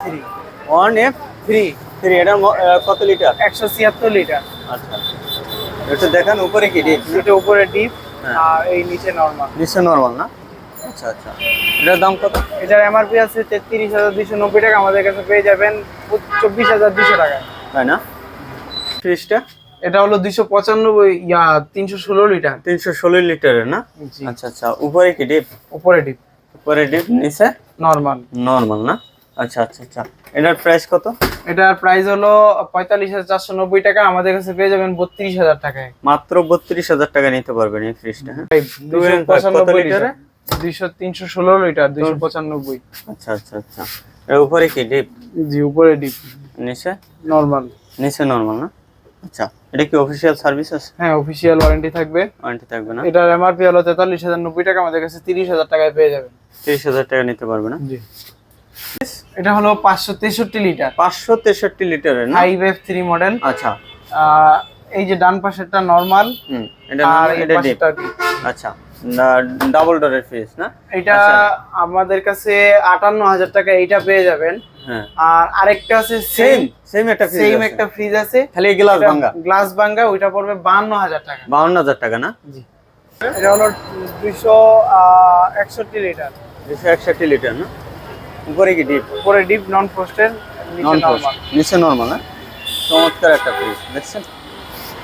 Three one F three three এটা কত litre একশো ছিয়াত্তর লিটার আচ্ছা একটু দেখান উপরে কি ডিপ এটা উপরে ডিপ হ্যাঁ। আর এই নিচে নর্মাল নর্মাল না? আচ্ছা আচ্ছা। এটার দাম কত? এটার এমআরপি আছে তেত্রিশ হাজার দুইশো নব্বই টাকা। আমাদের কাছে পেয়ে যাবেন চব্বিশ হাজার দুশো টাকা। তাই না? ফ্রিজটা এটা হলো দুইশো পঁচানব্বই ইয়া তিনশো ষোলো লিটার তিনশো ষোলো লিটারের না? আচ্ছা আচ্ছা। উপরে কি ডিপ উপরে ডিপ উপরে ডিপ নিচে? নর্মাল নর্মাল না? আচ্ছা আচ্ছা আচ্ছা। এটার প্রাইস কত? এটার প্রাইস হলো পঁয়তাল্লিশ হাজার চারশো নব্বই টাকা। আমাদের কাছে পেয়ে যাবেন বত্রিশ হাজার টাকায়। মাত্র বত্রিশ হাজার টাকা নিতে পারবেন এই ফ্রিজটা হ্যাঁ? পঁচানব্বই লিটারে? দুইশো তিনশো ষোলো লিটার দুইশো পঁচানব্বই। আচ্ছা আচ্ছা আচ্ছা। এর উপরে কি ডিপ জি উপরে ডিপ নিচে? নর্মাল নিচে নর্মাল না? আচ্ছা এটা কি অফিসিয়াল সার্ভিস আছে? হ্যাঁ অফিসিয়াল ওয়ারেন্টি থাকবে। ওয়ারেন্টি থাকবে না? এটার এমআরপি হলো তেতাল্লিশ হাজার নব্বই টাকা আমাদের কাছে তিরিশ হাজার টাকায় পেয়ে যাবেন। তিরিশ হাজার টাকা নিতে পারবে না? জি। এটা হলো পাঁচশো তেষট্টি লিটার। পাঁচশো তেষট্টি লিটারের ফাইভ এফ থ্রি মডেল আচ্ছা। এই যে ডান পাশেরটা নর্মাল হুম এটা আর এটা ডিপ আচ্ছা ডাবল ডোরের ফ্রিজ না? এটা আচ্ছা। আমাদের কাছে আটান্ন হাজার টাকা এইটা পেয়ে যাবেন। হ্যাঁ। আর আরেকটা আছে সেম সেম একটা ফ্রিজ সেম একটা ফ্রিজ আছে। খালি গ্লাস ভাঙা গ্লাস ভাঙ্গা। ওইটা পড়বে বান্ন হাজার টাকা। বাউন্ন হাজার টাকা না? জি। এটা হলো দুইশো একষট্টি লিটার। দুশো একষট্টি লিটার না? উপরে কি ডিপ উপরে ডিপ নন ফ্রস্টের নিচে নন নরমাল নিচে নর্মাল না চমৎকার একটা ফ্রিজ দেখছেন?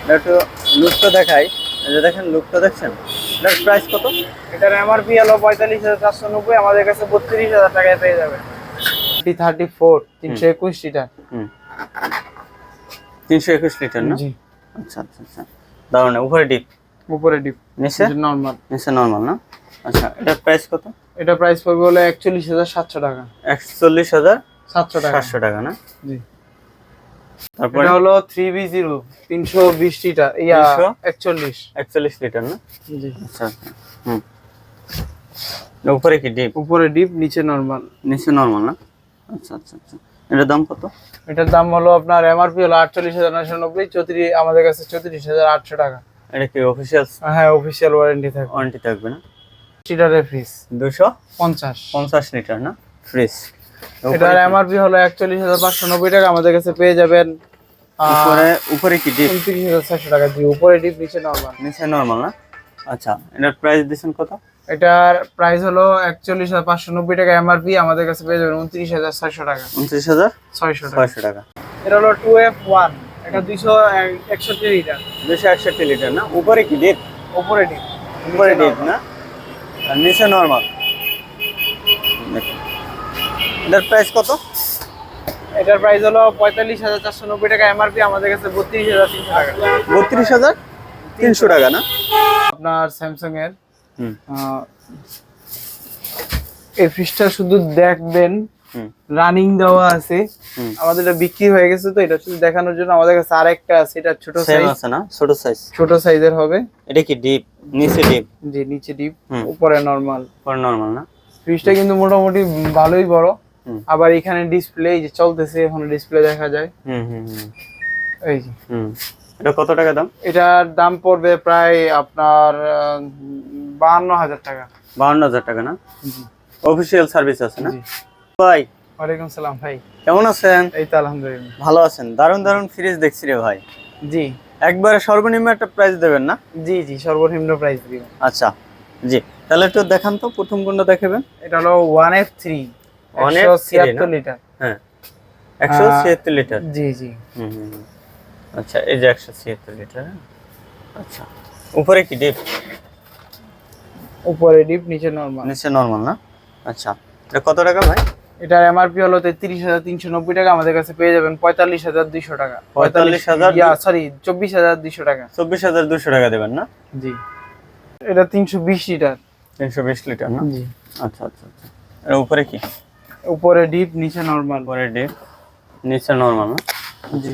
এটা একটু লুকটা দেখাই। এই যে দেখেন লুকটা দেখছেন? এটার প্রাইস কত? এটার এমআরপি হলো পঁয়তাল্লিশ হাজার চারশো নব্বই আমাদের কাছে বত্রিশ হাজার টাকায় পেয়ে যাবে থার্টি ফোর তিনশো একুশ লিটার। হুম। তিনশো একুশ লিটার না? জি। আচ্ছা আচ্ছা আচ্ছা। দারুণ উপরে ডিপ উপরে ডিপ নিচে? নর্মাল নিচে নর্মাল না? আচ্ছা এটার প্রাইস কত? এটা প্রাইস পড়বে হলো একচল্লিশ হাজার সাতশো টাকা। একচল্লিশ হাজার সাতশো টাকা। সাতশো টাকা না? জি। তারপরে এটা হলো থ্রি বি জিরো তিনশো বিশ লিটার ইয়া 300? একচল্লিশ। একচল্লিশ লিটার না? জি। আচ্ছা আচ্ছা। হুম। উপরে কি ডিপ উপরে ডিপ নিচে নর্মাল নিচে নর্মাল না? আচ্ছা আচ্ছা আচ্ছা। এটার দাম কত? এটার দাম হলো আপনার এমআরপি হলো আটচল্লিশ হাজার নব্বই চৌত্রিশ আমাদের কাছে চৌত্রিশ হাজার আটশো টাকা। এটা কি অফিসিয়াল হ্যাঁ অফিসিয়াল ওয়ারেন্টি থাকবে। ওয়ারেন্টি থাকবে না? লিটারের ফ্রিজ দুশো পঞ্চাশ। পঞ্চাশ লিটার না? ফ্রিজ এটার এমআরপি হলো একচল্লিশ হাজার পাঁচশো নব্বই টাকা আমাদের কাছে পেয়ে যাবেন উপরে উপরে কি ডিপ উনত্রিশ হাজার চারশো টাকা দিয়ে। উপরে ডিপ নিচে নর্মাল নিচে নর্মাল না? আচ্ছা এটার প্রাইস দিচ্ছেন কত? এটার প্রাইস হলো একচল্লিশ হাজার পাঁচশো নব্বই টাকা এমআরপি আমাদের কাছে পেয়ে যাবেন উনত্রিশ হাজার ছয়শো টাকা। উনত্রিশ হাজার ছয়শো টাকা। ছয়শো টাকা। এটা হলো টু এফ ওয়ান এটা দুইশো একষট্টি লিটার। দুশো একষট্টি লিটার না? উপরে কি ডিপ উপরে ডিপ উপরে ডিপ না? আর নিচে নর্মাল এটার প্রাইস কত? এটার প্রাইস হলো পঁয়তাল্লিশ হাজার চারশো নব্বই টাকা এমআরপি আমাদের কাছে বত্রিশ হাজার তিনশো টাকা। বত্রিশ হাজার তিনশো টাকা না? আপনার স্যামসাং এর এই ফ্রিজটা শুধু দেখবেন রানিং দেওয়া আছে। আমাদের এটা বিক্রি হয়ে গেছে তো এটা শুধু দেখানোর জন্য আমাদের কাছে আরেকটা আছে এটা ছোট সাইজ আছে না? ছোট সাইজ ছোট সাইজের হবে। এটা কি ডিপ নিচে ডিপ যে নিচে ডিপ উপরে নরমাল পরে নর্মাল না? ফ্রিজটা কিন্তু মোটামুটি ভালোই বড়। আবার এখানে ডিসপ্লে যে চলতেছে এখন ডিসপ্লে দেখা যায়। হুম হুম এই যে। হুম। এটা কত টাকা দাম? এটার দাম পড়বে প্রায় আপনার বাহান্ন হাজার টাকা। বাউন্ন হাজার টাকা না? অফিসিয়াল সার্ভিস আছে না? জি। ভাই। ওয়ালাইকুম সালাম ভাই। কেমন আছেন? এই তো আলহামদুলিল্লাহ। ভালো আছেন। দারুণ দারুণ ফ্রিজ দেখছি রে ভাই। জি। একবারে সর্বনিম্ন একটা প্রাইস দেবেন না? জি জি সর্বনিম্ন প্রাইস দিব। আচ্ছা জি। তাহলে একটু দেখান তো প্রথম কোনটা দেখাবেন? এটা হলো ওয়ান এফ থ্রি 1F3 না? লিটার হ্যাঁ। একশো ছিয়াত্তর লিটার জি জি। হুম। আচ্ছা এই যে একশো ছিয়াত্তর লিটার হ্যাঁ? আচ্ছা। উপরে কি ডিপ উপরে ডিপ নিচে নর্মাল নিচে নর্মাল না? আচ্ছা। এটা কত টাকা ভাই? এটার এমআরপি হলো তেত্রিশ হাজার তিনশো নব্বই টাকা আমাদের কাছে পেয়ে যাবেন পঁয়তাল্লিশ হাজার দুইশো টাকা। 45,000 সরি চব্বিশ হাজার দুইশো টাকা। চব্বিশ হাজার দুশো টাকা দেবেন না? জি। এটা তিনশো বিশ লিটার। তিনশো বিশ লিটার না? জি। আচ্ছা আচ্ছা আচ্ছা। এর উপরে কি? উপরে ডিপ নিচে নর্মাল। উপরে ডিপ নিচে নর্মাল না? জি।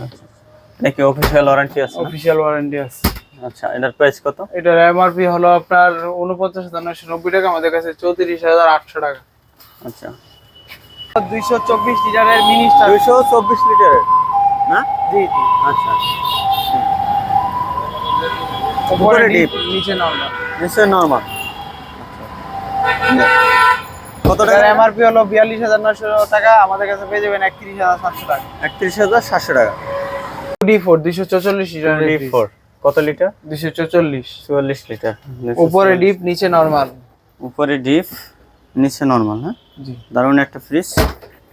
এটা কি অফিসিয়াল ওয়ারেন্টি আছে? অফিসিয়াল ওয়ারেন্টি আছে। আচ্ছা এটার প্রাইস কত? এটার এমআরপি হলো আপনার উনপঞ্চাশ হাজার নয়শো নব্বই টাকা আমাদের কাছে চৌত্রিশ হাজার আটশো টাকা। আচ্ছা। দুইশো চব্বিশ লিটারের মিনিস্টার দুইশো চব্বিশ লিটারের। না? জি জি। আচ্ছা উপরে উপরে ডিপ। নিচে নর্মাল নিশ্চয় নর্মাল কত টাকা? এমআরপি হলো বিয়াল্লিশ হাজার টাকা আমাদের কাছে পেয়ে যাবেন একত্রিশ হাজার সাতশো টাকা। একত্রিশ হাজার সাতশো টাকা। ডি ফোর দুইশো চৌচল্লিশ লিটার ফোর কত লিটার? দুইশো চৌচল্লিশ। চুয়াল্লিশ লিটার। উপরে ডিপ নিচে নর্মাল উপরে ডিপ নিচে নর্মাল হ্যাঁ? দারুণ একটা ফ্রিজ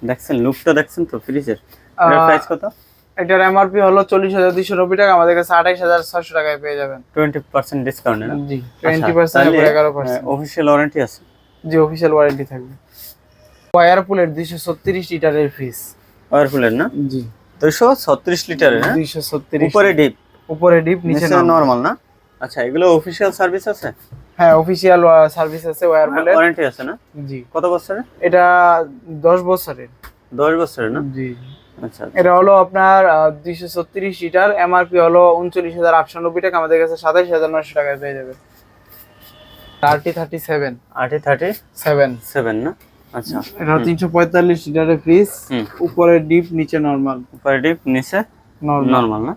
দেখছেন লুকটা দেখছেন তো ফ্রিজের আহ, প্রাইস কত? এটার এমআরপি হলো চল্লিশ হাজার দুইশো নব্বই টাকা আমাদের কাছে আঠাইশ হাজার ছয়শো টাকায় পেয়ে যাবেন। টোয়েন্টি পার্সেন্ট ডিসকাউন্ট না? জি টোয়েন্টি পার্সেন্ট এগারো পার্সেন্ট অফিসিয়াল ওয়ারেন্টি আছে? জি অফিসিয়াল ওয়ারেন্টি থাকবে। ওয়ারপুলের দুইশো ছত্রিশ লিটারের ফ্রিজ পাওয়ারফুলের না? জি। দুইশো ছত্রিশ লিটারের হ্যাঁ? দুইশো ছত্রিশ উপরে ডিপ উপরে ডিপ নিচে। নর্মাল না? আচ্ছা এগুলো অফিসিয়াল সার্ভিস আছে? হ্যাঁ অফিসিয়াল সার্ভিস আছে ওয়ারপুলের ওয়ারেন্টি আছে না? জি। কত বছরের? এটা দশ বছরের। দশ বছরের না? জি। আচ্ছা আচ্ছা। এটা হলো আপনার দুইশো ছত্রিশ লিটার এমআরপি হলো উনচল্লিশ হাজার আটশো নব্বই টাকা আমাদের কাছে সাতাইশ হাজার নয়শো টাকায় পেয়ে যাবে। সেভেন আটে থার্টি সেভেন সেভেন না? আচ্ছা। এটা তিনশো পঁয়তাল্লিশ লিটারের ফ্রিজ উপরে ডিপ নিচে নরমাল উপরে ডিপ নিচে নর্মাল না?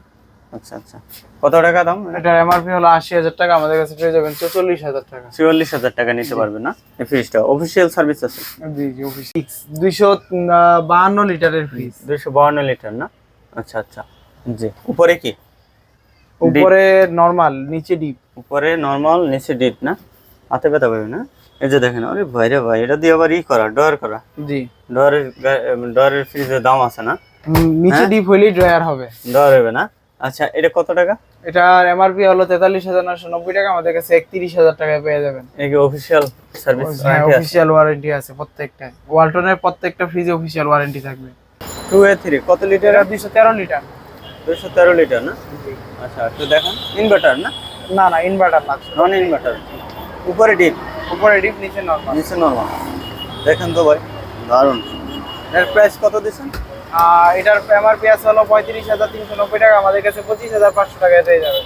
আচ্ছা আচ্ছা। কত টাকা দাম? এটার এমআরপি হলো আশি হাজার টাকা আমাদের কাছে পেয়ে যাবেন চৌচল্লিশ হাজার টাকা। চুয়াল্লিশ হাজার টাকা নিতে পারবে না? এই ফ্রিজটা অফিসিয়াল সার্ভিস আছে? জি জি অফিস দুইশো বাহান্ন লিটারের ফ্রিজ দুইশো বাউন্ন লিটার না? আচ্ছা আচ্ছা। জি। উপরে কি? উপরে নর্মাল নিচে ডিপ উপরে নর্মাল নিচে ডিপ না? হাতে ব্যথা পাবে না? এই যে দেখেন আরে ভাই রে ভাই এটা দিয়ে আবার ই করা ডয়ার করা। জি। ডয়ারের ডয়ারের ফ্রিজের দাম আছে না? নিচে ডিপ হইলেই ড্রয়ার হবে। ডয়ার হবে না? আচ্ছা এটা কত টাকা? এটার এমআরপি হলো তেতাল্লিশ হাজার নশো নব্বই টাকা আমাদের কাছে একত্রিশ হাজার টাকায় পেয়ে যাবেন। এই অফিসিয়াল সার্ভিস হ্যাঁ অফিসিয়াল ওয়ারেন্টি আছে প্রত্যেকটা ওয়ালটনের প্রত্যেকটা ফ্রিজে অফিসিয়াল ওয়ারেন্টি থাকবে। টু এ থ্রি কত লিটার এটা দুইশো তেরো লিটার দুশো তেরো লিটার না? আচ্ছা একটু দেখেন। ইনভার্টার না? না না ইনভার্টার না। নন ইনভার্টার উপরে ডিপ উপরে ডিপ নিচে নর্মাল নিচে নর্মাল দেখেন তো ভাই দারুণ। এর প্রাইস কত দিচ্ছেন? এটার এমআরপি আছে হলো পঁয়ত্রিশ হাজার তিনশো নব্বই টাকা, আমাদের কাছে পঁচিশ হাজার পাঁচশো টাকা পেয়ে যাবে